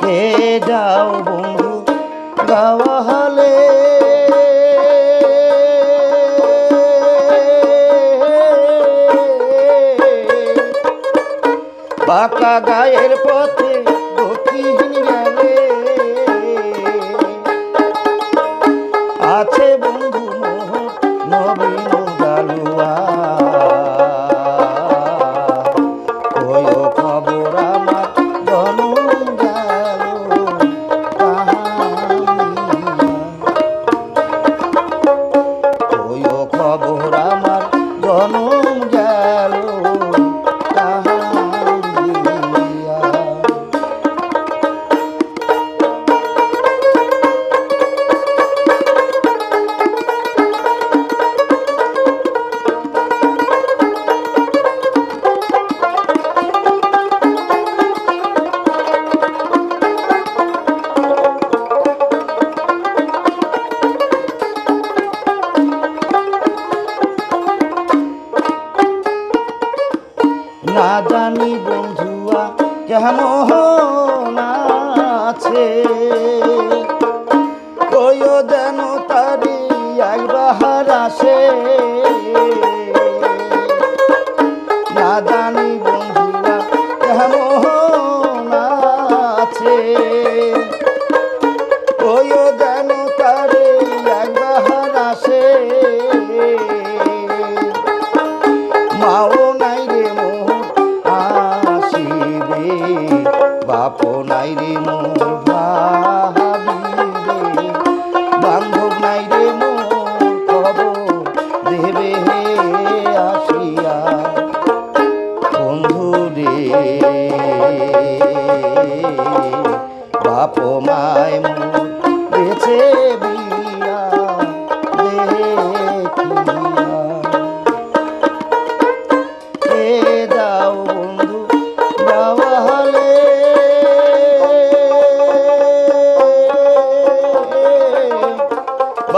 কে যাও বন্ধু গাওয়া বাঁকা গায়ের পথে না জানি বন্ধুয়া কেমন আছে? কইও যেন তারি একবার আসে। না জানি বন্ধুয়া কেমন আছে। কইও যেন তারি একবার আসে। বাপ নাই রে মোর ভাবিবে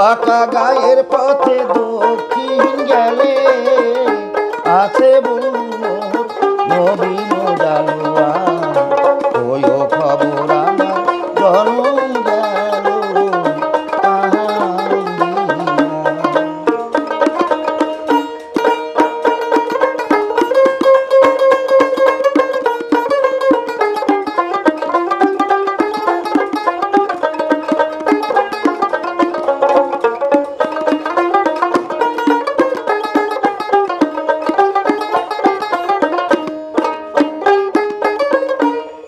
বাঁকা গায়ের পথে দক্ষিণ গেলে আছে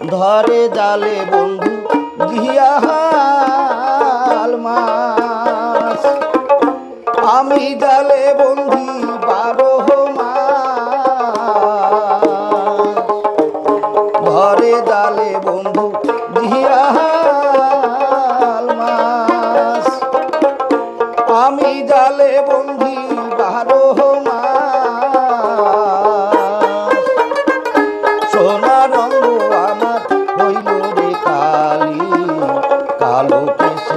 ধরে জালে বন্ধু দিয়া হাল মাছ। আমি জালে বন্ধি বারো মাস ধরে জালে বন্ধু